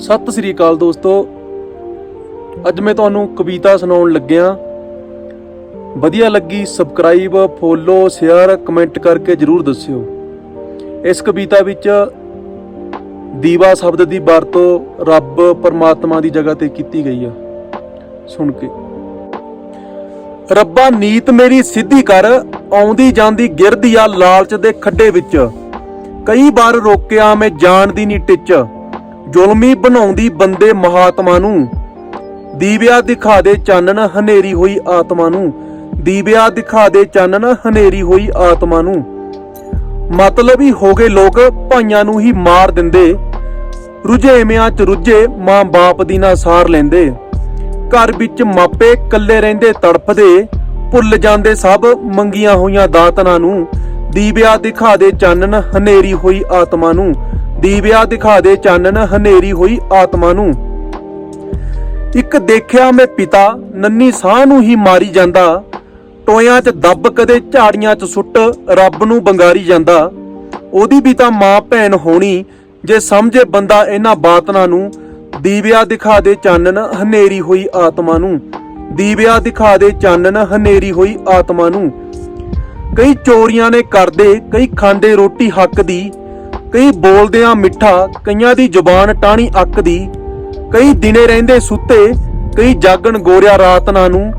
ਸਤਿ ਸ੍ਰੀ ਅਕਾਲ ਦੋਸਤੋ। ਅੱਜ ਮੈਂ ਤੁਹਾਨੂੰ ਕਵਿਤਾ ਸੁਣਾਉਣ ਲੱਗਿਆ। ਵਧੀਆ ਲੱਗੀ ਸਬਸਕ੍ਰਾਈਬ ਫੋਲੋ ਸ਼ੇਅਰ ਕਮੈਂਟ ਕਰਕੇ ਜਰੂਰ ਦੱਸਿਓ। ਇਸ ਕਵਿਤਾ ਵਿੱਚ ਦੀਵਾ ਸ਼ਬਦ ਦੀ ਵਰਤੋਂ ਰੱਬ ਪਰਮਾਤਮਾ ਦੀ ਜਗ੍ਹਾ ਤੇ ਕੀਤੀ ਗਈ ਆ। ਸੁਣ ਕੇ। ਰੱਬਾ ਨੀਤ ਮੇਰੀ ਸਿੱਧੀ ਕਰ, ਆਉਂਦੀ ਜਾਂਦੀ ਗਿਰਦੀ ਆ ਲਾਲਚ ਦੇ ਖੱਡੇ ਵਿੱਚ। ਕਈ ਵਾਰ ਰੋਕਿਆ ਮੈਂ ਜਾਣ ਦੀ ਨਹੀਂ ਟਿੱਚ। ਜ਼ੁਲਮੀ ਬਣਾਉਂਦੀ ਬੰਦੇ ਮਹਾਤਮਾ ਨੂੰ। ਦੀਵਿਆ ਦਿਖਾ ਦੇ ਚਾਨਣ ਹਨੇਰੀ ਹੋਈ ਆਤਮਾ ਨੂੰ। ਦੀਵਿਆ ਦਿਖਾ ਦੇ ਚਾਨਣ ਹਨੇਰੀ ਹੋਈ ਆਤਮਾ ਨੂੰ। ਮਤਲਬ ਹੀ ਹੋ ਗਏ ਲੋਕ ਭਾਈਆਂ ਨੂੰ ਹੀ ਮਾਰ ਦਿੰਦੇ। ਰੁਝੇਵਿਆਂ ਚ ਰੁਝੇ ਮਾਂ ਬਾਪ ਦੀ ਨਾ ਸਾਰ ਲੈਂਦੇ। ਘਰ ਵਿੱਚ ਮਾਪੇ ਇਕੱਲੇ ਰਹਿੰਦੇ, ਤੜਫਦੇ। ਭੁੱਲ ਜਾਂਦੇ ਸਭ ਮੰਗੀਆਂ ਹੋਈਆਂ ਦਾਤਨਾਂ ਨੂੰ। ਦੀਵਿਆ ਦਿਖਾ ਦੇ ਚਾਨਣ, ਹਨੇਰੀ ਹੋਈ ਆਤਮਾ ਨੂੰ। ਦੀਵਿਆ ਦਿਖਾ ਦੇ ਚਾਨਣ, ਹਨੇਰੀ ਹੋਈ ਆਤਮਾ ਨੂੰ। ਇੱਕ ਦੇਖਿਆ ਮੈਂ ਪਿਤਾ, ਨੰਨੀ ਸਾਹ ਨੂੰ ਹੀ ਮਾਰੀ ਜਾਂਦਾ। ਟੋਇਆਂ 'ਚ ਦੱਬ ਕਦੇ ਝਾੜੀਆਂ 'ਚ ਸੁੱਟ, ਰੱਬ ਨੂੰ ਬੰਗਾਰੀ ਜਾਂਦਾ। ਉਹਦੀ ਵੀ ਤਾਂ ਮਾਂ ਭੈਣ ਹੋਣੀ, ਜੇ ਸਮਝੇ ਬੰਦਾ ਇਹਨਾਂ ਬਾਤਨਾਂ ਨੂੰ। ਦੀਵਿਆ ਦਿਖਾ ਦੇ ਚਾਨਣ, ਹਨੇਰੀ ਹੋਈ ਆਤਮਾ ਨੂੰ। ਦੀਵਿਆ ਦਿਖਾ ਦੇ ਚਾਨਣ, ਹਨੇਰੀ ਹੋਈ ਆਤਮਾ ਨੂੰ। ਕਈ ਚੋਰੀਆਂ ਨੇ ਕਰਦੇ, ਕਈ ਖਾਂਦੇ ਰੋਟੀ ਹੱਕ ਦੀ ਕਈ ਬੋਲਦਿਆਂ ਮਿੱਠਾ, ਕਈਆਂ ਦੀ ਜ਼ੁਬਾਨ ਟਾਣੀ ਅੱਕ ਦੀ ਕਈ ਦਿਨੇ ਰਹਿੰਦੇ ਸੁੱਤੇ, ਕਈ ਜਾਗਣ ਗੋਰਿਆ ਰਾਤਨਾ ਨੂੰ,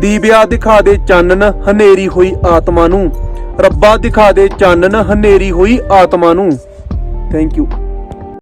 ਦੀਵਿਆ ਦਿਖਾ ਦੇ ਚਾਨਣ ਹਨੇਰੀ ਹੋਈ ਆਤਮਾ ਨੂੰ, ਰੱਬਾ ਦਿਖਾ ਦੇ ਚਾਨਣ ਹਨੇਰੀ ਹੋਈ ਆਤਮਾ ਨੂੰ। Thank you